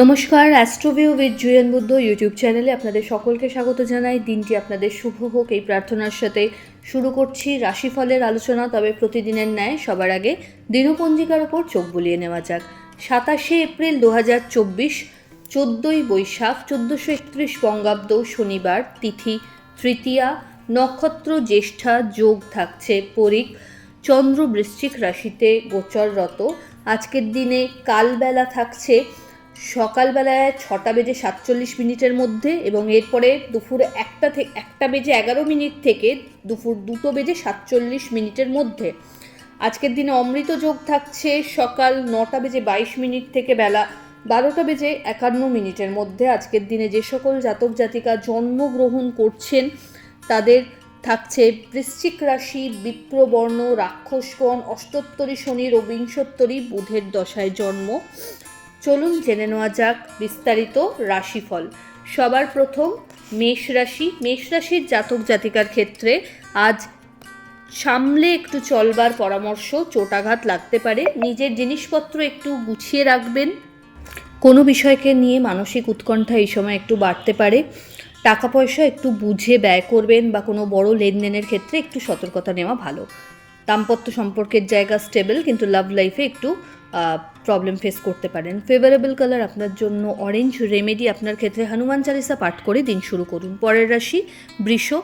নমস্কার Astroview with জুয়েন বুদ্ধ ইউটিউব চ্যানেলে আপনাদের সকলকে স্বাগত জানাই। দিনটি আপনাদের শুভ হোক। এই প্রার্থনার সাথে শুরু করছি রাশিফলের আলোচনা, তবে প্রতিদিনের ন্যায় সবার আগে দিনপঞ্জিকার ওপর চোখ বুলিয়ে নেওয়া যাক। সাতাশে এপ্রিল দু হাজার চব্বিশ, চোদ্দোই বৈশাখ, চোদ্দোশো একত্রিশ বঙ্গাব্দ শনিবার, তিথি তৃতীয়া, নক্ষত্র জ্যেষ্ঠা যোগ থাকছে পরিক চন্দ্র বৃশ্চিক রাশিতে গোচররত আজকের দিনে কালবেলা থাকছে সকালবেলায় ছটা বেজে সাতচল্লিশ মিনিটের মধ্যে এবং এরপরে দুপুর একটা থেকে একটা বেজে এগারো মিনিট থেকে দুপুর দুটো বেজে সাতচল্লিশ মিনিটের মধ্যে। আজকের দিনে অমৃত যোগ থাকছে সকাল নটা বেজে বাইশ মিনিট থেকে বেলা বারোটা বেজে একান্ন মিনিটের মধ্যে। আজকের দিনে যে সকল জাতক জাতিকা জন্মগ্রহণ করছেন, তাদের থাকছে বৃশ্চিক রাশি, বিপ্রবর্ণ, রাক্ষসগণ, অষ্টোত্তরী শনির ও বিংশোত্তরী বুধের দশায় জন্ম। চলুন জেনে নেওয়া যাক বিস্তারিত রাশিফল। সবার প্রথম মেষ রাশি। মেষ রাশির জাতক জাতিকার ক্ষেত্রে আজ সামলে একটু চলবার পরামর্শ, চোটাঘাত লাগতে পারে। নিজের জিনিসপত্র একটু গুছিয়ে রাখবেন। কোনো বিষয়কে নিয়ে মানসিক উৎকণ্ঠা এই সময় একটু বাড়তে পারে। টাকা পয়সা একটু বুঝে ব্যয় করবেন বা কোনো বড় লেনদেনের ক্ষেত্রে একটু সতর্কতা নেওয়া ভালো। দাম্পত্য সম্পর্কের জায়গা স্টেবল কিন্তু লাভ লাইফে একটু প্রবলেম ফেস করতে পারেন। ফেভারেবল কালার আপনার জন্য অরেঞ্জ রেমেডি আপনার ক্ষেত্রে হনুমান চালিসা পাঠ করে দিন শুরু করুন। পরের রাশি বৃষ।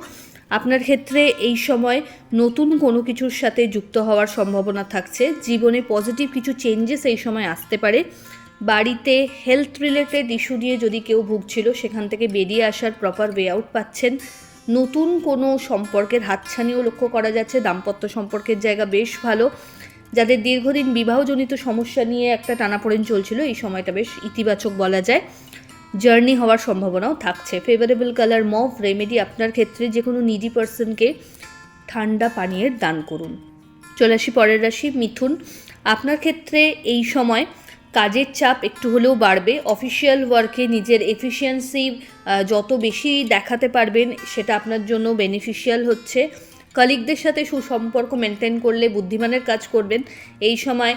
আপনার ক্ষেত্রে এই সময় নতুন কোনো কিছুর সাথে যুক্ত হওয়ার সম্ভাবনা থাকছে। জীবনে পজিটিভ কিছু চেঞ্জেস এই সময় আসতে পারে। বাড়িতে হেলথ রিলেটেড ইস্যু নিয়ে যদি কেউ ভুগছিল, সেখান থেকে বেরিয়ে আসার প্রপার ওয়ে আউট পাচ্ছেন। নতুন কোনো সম্পর্কের হাতছানিও লক্ষ্য করা যাচ্ছে। দাম্পত্য সম্পর্কের জায়গা বেশ ভালো। যাদের দীর্ঘদিন বিবাহজনিত সমস্যা নিয়ে একটা টানাপোড়েন চলছিল, এই সময়টা বেশ ইতিবাচক বলা যায়। জার্নি হওয়ার সম্ভাবনাও থাকছে। ফেভারেবল কালার মভ রেমেডি আপনার ক্ষেত্রে যে কোনো নিডি পার্সনকে ঠান্ডা পানীয়ের দান করুন। চলে আসি পরের রাশি, মিথুন। আপনার ক্ষেত্রে এই সময় কাজের চাপ একটু হলেও বাড়বে। অফিসিয়াল ওয়ার্কে নিজের এফিসিয়েন্সি যত বেশি দেখাতে পারবেন, সেটা আপনার জন্য বেনিফিশিয়াল হচ্ছে। কলিগদের সাথে সুসম্পর্ক মেনটেন করলে বুদ্ধিমানের কাজ করবেন। এই সময়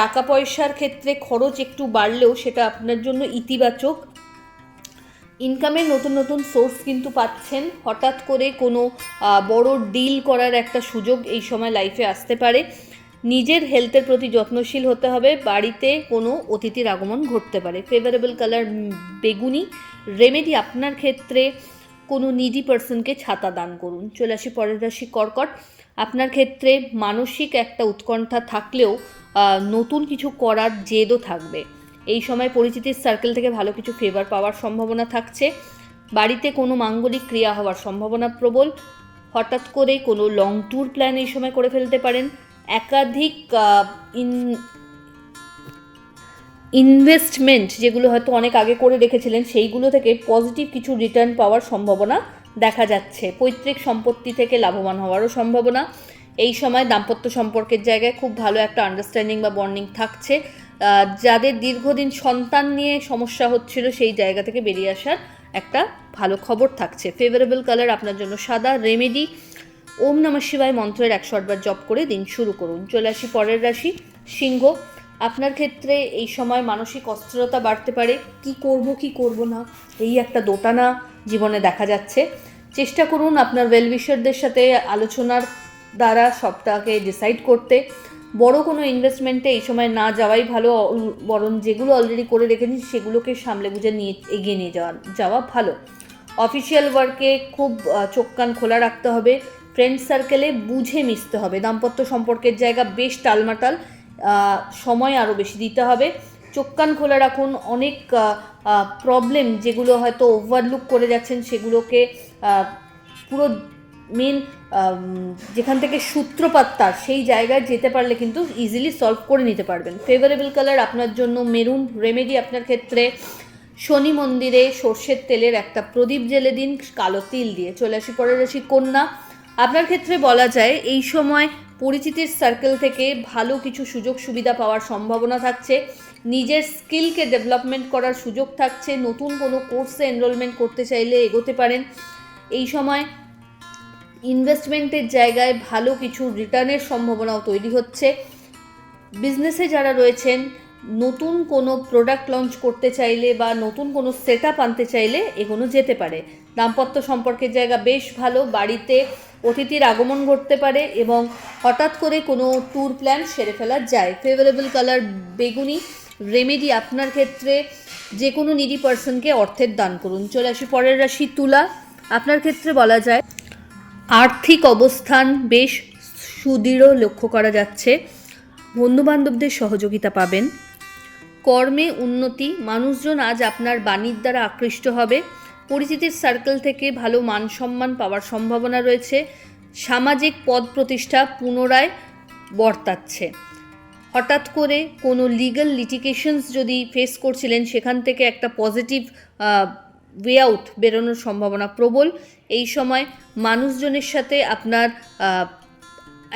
টাকা পয়সার ক্ষেত্রে খরচ একটু বাড়লেও সেটা আপনার জন্য ইতিবাচক। ইনকামের নতুন নতুন সোর্স কিন্তু পাচ্ছেন। হঠাৎ করে কোনো বড় ডিল করার একটা সুযোগ এই সময় লাইফে আসতে পারে। নিজের হেলথের প্রতি যত্নশীল হতে হবে। বাড়িতে কোনো অতিথির আগমন ঘটতে পারে। ফেভারেবল কালার বেগুনি। রেমেডি আপনার ক্ষেত্রে কোনো নিডি পার্সনকে ছাতা দান করুন। চলে আসি পরের রাশি কর্কট। আপনার ক্ষেত্রে মানসিক একটা উৎকণ্ঠা থাকলেও নতুন কিছু করার জেদও থাকবে। এই সময় পরিচিতির সার্কেল থেকে ভালো কিছু ফেভার পাওয়ার সম্ভাবনা থাকছে। বাড়িতে কোনো মাঙ্গলিক ক্রিয়া হওয়ার সম্ভাবনা প্রবল। হঠাৎ করে কোনো লং ট্যুর প্ল্যান এই সময় করে ফেলতে পারেন। একাধিক ইন ইনভেস্টমেন্ট যেগুলো হয়তো অনেক আগে করে রেখেছিলেন, সেইগুলো থেকে পজিটিভ কিছু রিটার্ন পাওয়ার সম্ভাবনা দেখা যাচ্ছে। পৈতৃক সম্পত্তি থেকে লাভবান হওয়ারও সম্ভাবনা। এই সময় দাম্পত্য সম্পর্কের জায়গায় খুব ভালো একটা আন্ডারস্ট্যান্ডিং বা বন্ডিং থাকছে। যাদের দীর্ঘদিন সন্তান নিয়ে সমস্যা হচ্ছিল, সেই জায়গা থেকে বেরিয়ে আসার একটা ভালো খবর থাকছে। ফেভারেবল কালার আপনার জন্য সাদা রেমেডি ওম নমঃ শিবায় মন্ত্রের একশো আটবার জপ করে দিন শুরু করুন। চলে আসি পরের রাশি, সিংহ। আপনার ক্ষেত্রে এই সময় মানসিক অস্থিরতা বাড়তে পারে। কি করব কি করব না? এই একটা দোটানা জীবনে দেখা যাচ্ছে। চেষ্টা করুন আপনার ওয়েলউইশারদের সাথে আলোচনার দ্বারা সবটাকে ডিসাইড করতে। বড় কোনো ইনভেস্টমেন্টে এই সময় না যাওয়াই ভালো। বরং যেগুলো অলরেডি করে রেখেছি সেগুলোকে সামলে বুঝে নিয়ে, এগিয়ে নিয়ে যাওয়া যাওয়া ভালো। অফিসিয়াল ওয়ার্কে খুব চোখ কান খোলা রাখতে হবে। ফ্রেন্ড সার্কেলে বুঝে মিশতে হবে। দাম্পত্য সম্পর্কের জায়গা বেশ টালমাটাল। সময় আরও বেশি দিতে হবে। চোখ কান খোলা রাখুন। অনেক প্রবলেম যেগুলো হয়তো ওভারলুক করে যাচ্ছেন সেগুলোকে পুরো মেন যেখান থেকে সূত্রপাত তার, সেই জায়গায় যেতে পারলে কিন্তু ইজিলি সলভ করে নিতে পারবেন। ফেভারেবল কালার আপনার জন্য মেরুন রেমেডি আপনার ক্ষেত্রে। শনি মন্দিরে সর্ষের তেলের একটা প্রদীপ জেলে দিন, কালো তিল দিয়ে। চলে আসি পরের রাশি কন্যা। আপনার ক্ষেত্রে বলা যায়, এই সময় পরিচিতির সার্কেল থেকে ভালো কিছু সুযোগ সুবিধা পাওয়ার সম্ভাবনা থাকছে। নিজের স্কিলকে ডেভেলপমেন্ট করার সুযোগ থাকছে। নতুন কোনো কোর্সে এনরোলমেন্ট করতে চাইলে এগোতে পারেন। এই সময় ইনভেস্টমেন্টের জায়গায় ভালো কিছু রিটার্নের সম্ভাবনাও তৈরি হচ্ছে। বিজনেসে যারা রয়েছেন নতুন কোনো প্রোডাক্ট লঞ্চ করতে চাইলে বা নতুন কোনো সেট আপ আনতে চাইলে এগোনো যেতে পারে। দাম্পত্য সম্পর্কের জায়গা বেশ ভালো, বাড়িতে অতিথির আগমন ঘটতে পারে এবং হঠাৎ করে কোনো ট্যুর প্ল্যান সেরে ফেলা যায়। ফেভারেবল কালার বেগুনি রেমেডি আপনার ক্ষেত্রে যে কোনো নিডি পার্সনকে অর্থের দান করুন। চলে আসি পরের রাশি, তুলা। আপনার ক্ষেত্রে বলা যায়, আর্থিক অবস্থান বেশ সুদৃঢ় লক্ষ্য করা যাচ্ছে। বন্ধুবান্ধবদের সহযোগিতা পাবেন। কর্মে উন্নতি, মানুষজন আজ আপনার বাণীর দ্বারা আকৃষ্ট হবে। পরিচিতির সার্কেল থেকে ভালো মান সম্মান পাওয়ার সম্ভাবনা রয়েছে। সামাজিক পদ প্রতিষ্ঠা পুনরায় বর্তাচ্ছে। হঠাৎ করে কোনো লিগ্যাল লিটিকেশনস যদি ফেস করছিলেন, সেখান থেকে একটা পজিটিভ ওয়ে আউট বেরোনোর সম্ভাবনা প্রবল। এই সময় মানুষজনের সাথে আপনার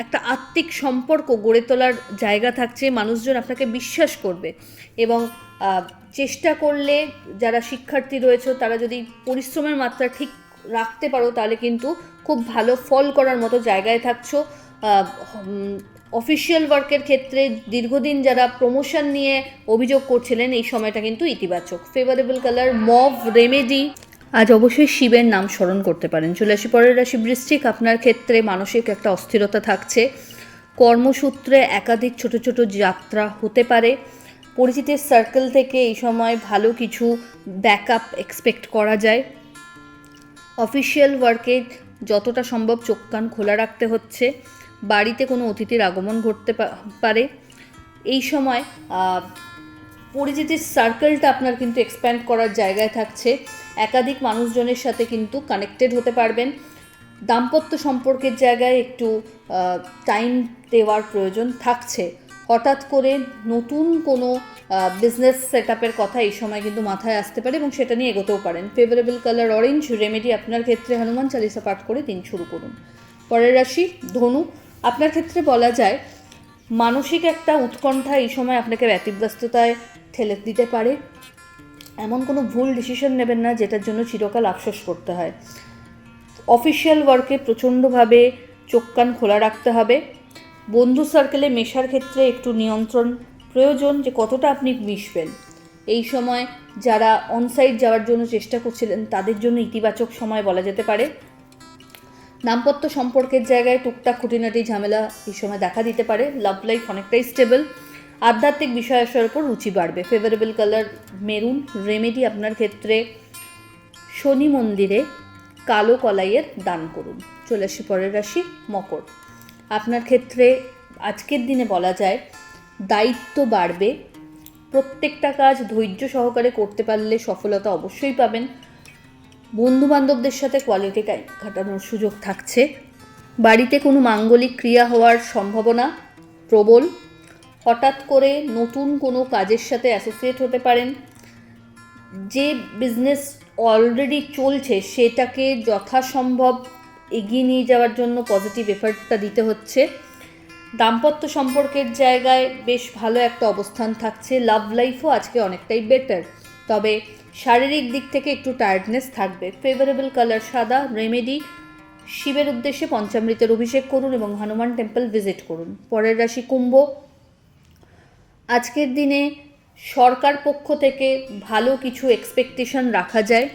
একটা আত্মিক সম্পর্ক গড়ে তোলার জায়গা থাকছে, মানুষজন আপনাকে বিশ্বাস করবে এবং চেষ্টা করলে যারা শিক্ষার্থী রয়েছে, তারা যদি পরিশ্রমের মাত্রা ঠিক রাখতে পারো, তাহলে কিন্তু খুব ভালো ফল করার মতো জায়গায় থাকছো। অফিসিয়াল ওয়ার্কের ক্ষেত্রে দীর্ঘদিন যারা প্রমোশন নিয়ে অভিযোগ করছিলেন, এই সময়টা কিন্তু ইতিবাচক। ফেভারেবল কালার মভ রেমেডি আজ অবশ্যই শিবের নাম স্মরণ করতে পারেন। চলে আসি পরের রাশি বৃশ্চিক আপনার ক্ষেত্রে মানসিক একটা অস্থিরতা থাকছে। কর্মসূত্রে একাধিক ছোট ছোট যাত্রা হতে পারে। পরিচিতের সার্কেল থেকে এই সময় ভালো কিছু ব্যাকআপ এক্সপেক্ট করা যায়। অফিসিয়াল ওয়ার্কে যতটা সম্ভব চোখ কান খোলা রাখতে হচ্ছে। বাড়িতে কোনো অতিথির আগমন ঘটতে পারে। এই সময় পরিচিতির সার্কেলটা আপনার কিন্তু এক্সপ্যান্ড করার জায়গায় থাকছে। একাধিক মানুষজনের সাথে কিন্তু কানেক্টেড হতে পারবেন। দাম্পত্য সম্পর্কের জায়গায় একটু টাইম দেওয়ার প্রয়োজন থাকছে। হঠাৎ করে নতুন কোনো বিজনেস সেট কথা এই সময় কিন্তু মাথায় আসতে পারে এবং সেটা নিয়ে এগোতেও পারেন। ফেভারেবল কালার অরেঞ্জ রেমেডি আপনার ক্ষেত্রে হনুমান চালিসা পাঠ করে দিন শুরু করুন। পরের রাশি, ধনু। আপনার ক্ষেত্রে বলা যায়, মানসিক একটা উৎকণ্ঠা এই সময় আপনাকে ব্যতিব্যস্ততায় ঠেলে দিতে পারে। এমন কোনো ভুল ডিসিশন নেবেন না, যেটার জন্য চিরকাল আফসোস করতে হয়। অফিসিয়াল ওয়ার্কে প্রচণ্ডভাবে চোখ কান খোলা রাখতে হবে। বন্ধু সার্কেলে মেশার ক্ষেত্রে একটু নিয়ন্ত্রণ প্রয়োজন যে কতটা আপনি মিশবেন। এই সময় যারা অনসাইট যাওয়ার জন্য চেষ্টা করছিলেন, তাদের জন্য ইতিবাচক সময় বলা যেতে পারে। দাম্পত্য সম্পর্কের জায়গায় টুকটাক খুঁটিনাটি ঝামেলা এই সময় দেখা দিতে পারে। লাভ লাইফ অনেকটাই স্টেবল আধ্যাত্মিক বিষয় আসার উপর রুচি বাড়বে। ফেভারেবল কালার মেরুন রেমেডি আপনার ক্ষেত্রে শনি মন্দিরে কালো কলাইয়ের দান করুন। চলে আসি পরের রাশি, মকর। আপনার ক্ষেত্রে আজকের দিনে বলা যায়, দায়িত্ব বাড়বে। প্রত্যেকটা কাজ ধৈর্য সহকারে করতে পারলে সফলতা অবশ্যই পাবেন। বন্ধু বান্ধবদের সাথে কোয়ালিটি টাইম কাটানোর সুযোগ থাকছে। বাড়িতে কোনো মাঙ্গলিক ক্রিয়া হওয়ার সম্ভাবনা প্রবল। হঠাৎ করে নতুন কোনো কাজের সাথে অ্যাসোসিয়েট হতে পারেন। যে বিজনেস অলরেডি চলছে, সেটাকে যথাসম্ভব এগিয়ে নিয়ে যাওয়ার জন্য পজিটিভ এফার্টটা দিতে হচ্ছে। দাম্পত্য সম্পর্কের জায়গায় বেশ ভালো একটা অবস্থান থাকছে। লাভ লাইফও আজকে অনেকটাই বেটার তবে শারীরিক দিক থেকে একটু টায়ার্ডনেস থাকবে। ফেভারেবল কালার সাদা রেমেডি শিবের উদ্দেশ্যে পঞ্চামৃতের অভিষেক করুন এবং হনুমান টেম্পল ভিজিট করুন। পরের রাশি কুম্ভ। আজকের দিনে সরকার পক্ষ থেকে ভালো কিছু এক্সপেকটেশন রাখা যায়।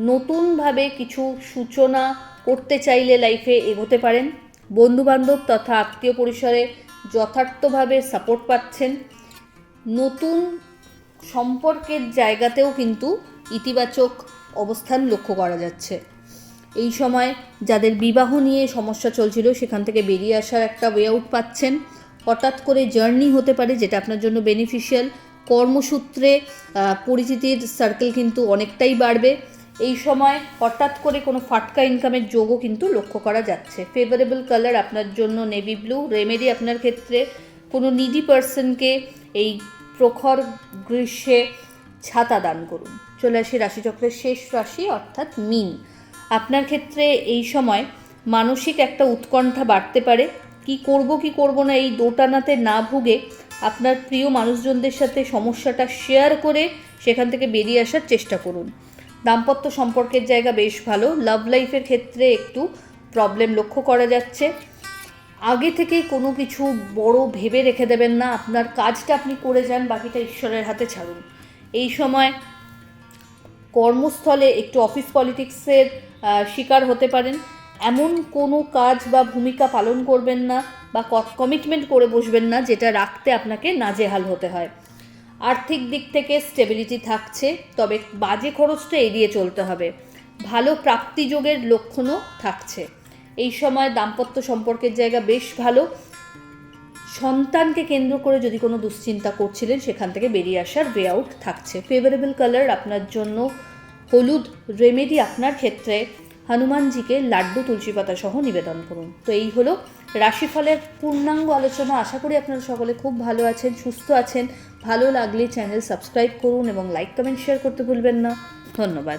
নতুনভাবে কিছু সূচনা করতে চাইলে লাইফে এগোতে পারেন। বন্ধুবান্ধব তথা আত্মীয় পরিসরে যথার্থভাবে সাপোর্ট পাচ্ছেন। নতুন সম্পর্কের জায়গাতেও কিন্তু ইতিবাচক অবস্থান লক্ষ্য করা যাচ্ছে। এই সময় যাদের বিবাহ নিয়ে সমস্যা চলছিল, সেখান থেকে বেরিয়ে আসার একটা ওয়ে আউট পাচ্ছেন। হঠাৎ করে জার্নি হতে পারে, যেটা আপনার জন্য বেনিফিশিয়াল কর্মসূত্রে পরিচিতির সার্কেল কিন্তু অনেকটাই বাড়বে। এই সময় হঠাৎ করে কোনো ফাটকা ইনকামের যোগও কিন্তু লক্ষ্য করা যাচ্ছে। ফেভারেবল কালার আপনার জন্য নেভি ব্লু রেমেডি আপনার ক্ষেত্রে কোনো নিডি পার্সনকে এই প্রখর গ্রীষ্মে ছাতা দান করুন। চলে আসি রাশিচক্রের শেষ রাশি, অর্থাৎ মিন। আপনার ক্ষেত্রে এই সময় মানসিক একটা উৎকণ্ঠা বাড়তে পারে। কি করব কি করব না এই দোটানাতে না ভুগে আপনার প্রিয় মানুষজনদের সাথে সমস্যাটা শেয়ার করে সেখান থেকে বেরিয়ে আসার চেষ্টা করুন। দাম্পত্য সম্পর্কের জায়গা বেশ ভালো লাভ লাইফের ক্ষেত্রে একটু প্রবলেম লক্ষ্য করা যাচ্ছে। আগে থেকে কোনো কিছু বড় ভেবে রেখে দেবেন না, আপনার কাজটা আপনি করে যান, বাকিটা ঈশ্বরের হাতে ছাড়ুন। এই সময় কর্মস্থলে একটু অফিস পলিটিক্সের শিকার হতে পারেন। এমন কোনো কাজ বা ভূমিকা পালন করবেন না বা কমিটমেন্ট করে বসবেন না যেটা রাখতে আপনাকে নাজেহাল হতে হয়। আর্থিক দিক থেকে স্টেবিলিটি থাকছে, তবে বাজে খরচটা এড়িয়ে চলতে হবে। ভালো প্রাপ্তিযোগের লক্ষণও থাকছে। এই সময় দাম্পত্য সম্পর্কের জায়গা বেশ ভালো। সন্তানকে কেন্দ্র করে যদি কোনো দুশ্চিন্তা করছিলেন, সেখান থেকে বেরিয়ে আসার ওয়ে আউট থাকছে। ফেভারেবল কালার আপনার জন্য, হলুদ রেমেডি আপনার ক্ষেত্রে হনুমানজিকে লাড্ডু, তুলসী পাতা সহ নিবেদন করুন। তো এই হলো রাশিফলের পূর্ণাঙ্গ আলোচনা। আশা করি আপনারা সকলে খুব ভালো আছেন, সুস্থ আছেন। ভালো লাগলে চ্যানেল সাবস্ক্রাইব করুন এবং লাইক, কমেন্ট, শেয়ার করতে ভুলবেন না। ধন্যবাদ।